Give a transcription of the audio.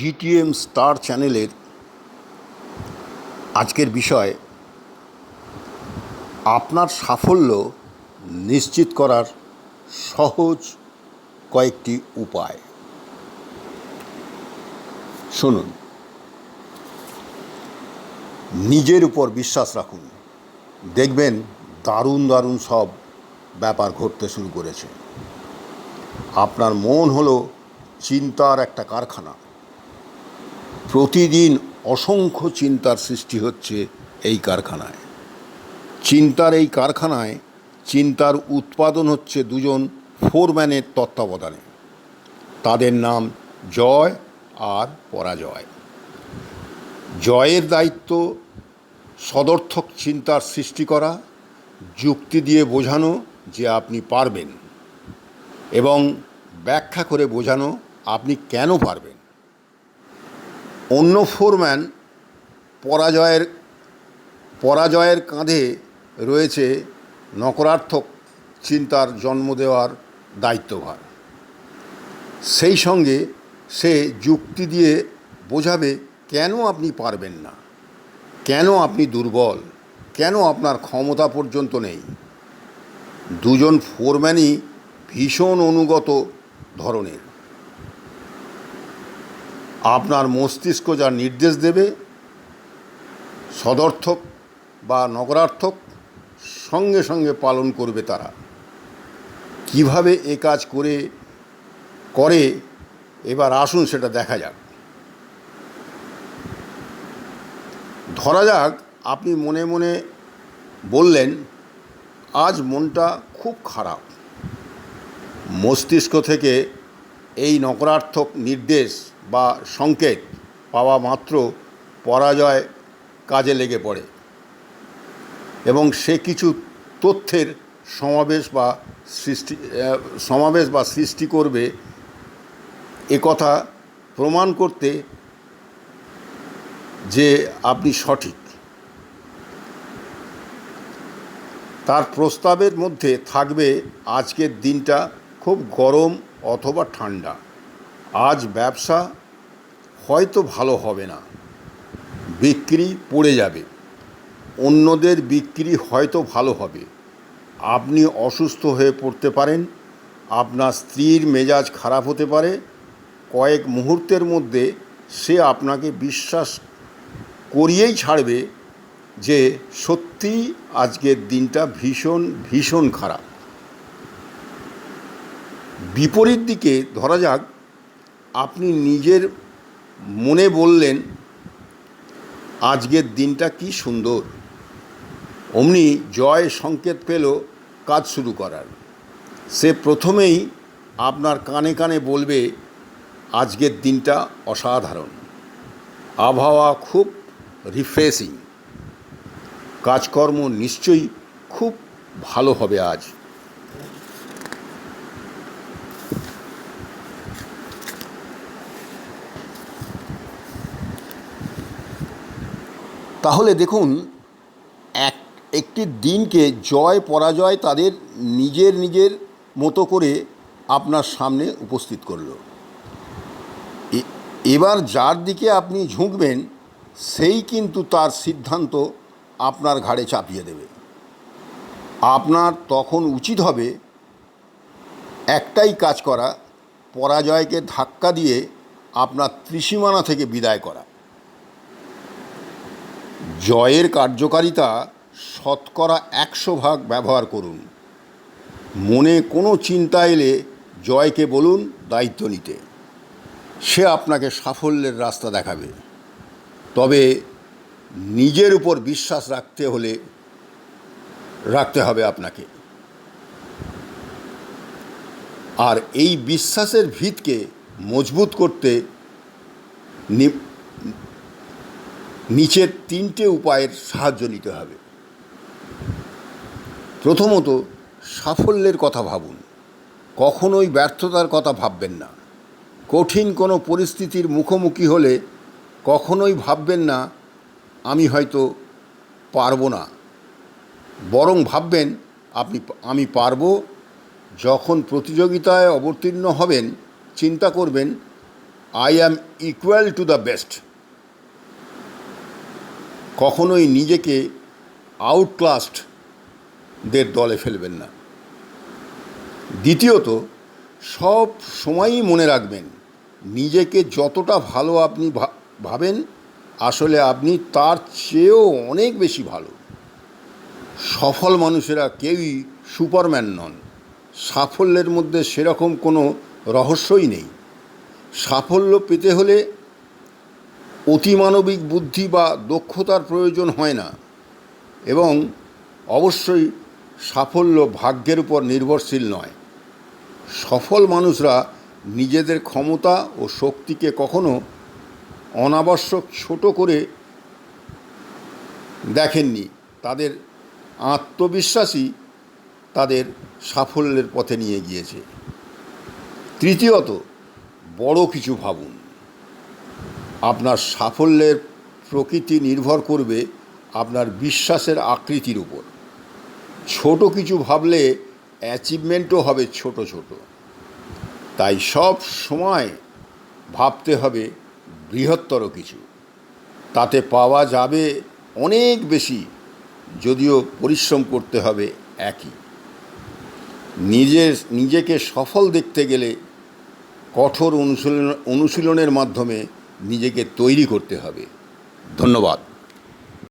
GTM star চ্যানেলের আজকের বিষয়, আপনার সাফল্য নিশ্চিত করার সহজ কয়েকটি উপায়। শুনুন। নিজের উপর বিশ্বাস রাখুন। দেখবেন দারুণ দারুণ সব ব্যাপার ঘটতে শুরু করেছে। আপনার মন হলো চিন্তার একটা কারখানা। প্রতিদিন অসংখ্য চিন্তার সৃষ্টি হচ্ছে এই কারখানায়। চিন্তার এই কারখানায় চিন্তার উৎপাদন হচ্ছে দুজন ফোরম্যানের তত্ত্বাবধানে। তাদের নাম জয় আর পরাজয়। জয়ের দায়িত্ব সদর্থক চিন্তার সৃষ্টি করা, যুক্তি দিয়ে বোঝানো যে আপনি পারবেন এবং ব্যাখ্যা করে বোঝানো আপনি কেন পারবেন। অন্য ফোরম্যান পরাজয়ের পরাজয়ের কাঁধে রয়েছে নকরার্থক চিন্তার জন্ম দেওয়ার দায়িত্বভার। সেই সঙ্গে সে যুক্তি দিয়ে বোঝাবে, কেন আপনি পারবেন না? কেন আপনি দুর্বল? কেন আপনার ক্ষমতা পর্যন্ত নেই? দুজন ফোরম্যানই ভীষণ অনুগত ধরনের। আপনার মস্তিষ্ক যা নির্দেশ দেবে, সদর্থক বা নগরার্থক সঙ্গে সঙ্গে পালন করবে তারা। কীভাবে এ কাজ করে করে, এবার আসুন সেটা দেখা যাক। ধরা যাক, আপনি মনে মনে বললেন, আজ মনটা খুব খারাপ। মস্তিষ্ক থেকে এই নকারাত্মক নির্দেশ বা সংকেত পাওয়া মাত্র পরাজয় কাজে লেগে পড়ে। এবং সে কিছু তথ্যের সমাবেশ বা সৃষ্টি সমাবেশ বা সৃষ্টি করবে এ কথা প্রমাণ করতে যে আপনি সঠিক। তার প্রস্তাবের মধ্যে থাকবে আজকের দিনটা খুব গরম অথবা ঠান্ডা। আজ ব্যবসা হয়তো ভালো হবে না। বিক্রি পড়ে যাবে। অন্যদের বিক্রি হয়তো ভালো হবে। আপনি অসুস্থ হয়ে পড়তে পারেন। আপনার স্ত্রীর মেজাজ খারাপ হতে পারে। কয়েক মুহূর্তের মধ্যে সে আপনাকে বিশ্বাস করিয়েই ছাড়বে যে সত্যিই আজকের দিনটা ভীষণ ভীষণ খারাপ। বিপরীত দিকে ধরা যাক, আপনি নিজের মনে বললেন, আজকের দিনটা কি সুন্দর। অমনি জয় সংকেত পেল কাজ শুরু করার। সে প্রথমেই আপনার কানে কানে বলবে, আজকের দিনটা অসাধারণ। আবহাওয়া খুব রিফ্রেশিং কাজকর্ম নিশ্চয়ই খুব ভালো হবে আজ। তাহলে দেখুন, এক, একটি দিনকে জয়, পরাজয় তাদের নিজের নিজের মতো করে আপনার সামনে উপস্থিত করল। এবার যার দিকে আপনি ঝুঁকবেন, সেই কিন্তু তার সিদ্ধান্ত আপনার ঘাড়ে চাপিয়ে দেবে। আপনার তখন উচিত হবে একটাই কাজ করা, পরাজয়কে ধাক্কা দিয়ে আপনার ত্রিসীমানা থেকে বিদায় করা। জয়ের কার্যকারিতা শতকরা একশো ভাগ ব্যবহার করুন। মনে কোনো চিন্তা এলে জয়কে বলুন দায়িত্ব নিতে। সে আপনাকে সাফল্যের রাস্তা দেখাবে। তবে নিজের উপর বিশ্বাস রাখতে হলে রাখতে হবে আপনাকে। আর এই বিশ্বাসের ভিতকে মজবুত করতে নিচের তিনটে উপায়ের সাহায্য নিতে হবে। প্রথমত, সাফল্যের কথা ভাবুন। কখনোই ব্যর্থতার কথা ভাববেন না। কঠিন কোনো পরিস্থিতির মুখোমুখি হলে কখনোই ভাববেন না, আমি হয়তো পারব না। বরং ভাববেন, আপনি, আমি পারব। যখন প্রতিযোগিতায় অবতীর্ণ হবেন, চিন্তা করবেন I am equal to the best কখনোই নিজেকে আউটক্লাসড দের দলে ফেলবেন না। দ্বিতীয়ত, সব সময়ই মনে রাখবেন, নিজেকে যতটা ভালো আপনি ভাবেন, আসলে আপনি তার চেয়েও অনেক বেশি ভালো। সফল মানুষেরা কেউই সুপারম্যান নন। সাফল্যের মধ্যে সেরকম কোনো রহস্যই নেই। সাফল্য পেতে হলে অতিমানবিক বুদ্ধি বা দক্ষতার প্রয়োজন হয় না এবং অবশ্যই সাফল্য ভাগ্যের উপর নির্ভরশীল নয়। সফল মানুষরা নিজেদের ক্ষমতা ও শক্তিকে কখনো অনাবশ্যক ছোট করে দেখেননি। তাদের আত্মবিশ্বাসী তাদের সাফল্যের পথে নিয়ে গিয়েছে। তৃতীয়ত, বড় কিছু ভাবুন। আপনার সাফল্যের প্রকৃতি নির্ভর করবে আপনার বিশ্বাসের আকৃতির উপর। ছোট কিছু ভাবলে অ্যাচিভমেন্টও হবে ছোট ছোট। তাই সব সময় ভাবতে হবে বৃহত্তর কিছু। তাতে পাওয়া যাবে অনেক বেশি, যদিও পরিশ্রম করতে হবে একই। নিজের, নিজেকে সফল দেখতে গেলে কঠোর অনুশীলন, অনুশীলনের মাধ্যমে নিজেকে তৈরি করতে হবে। ধন্যবাদ।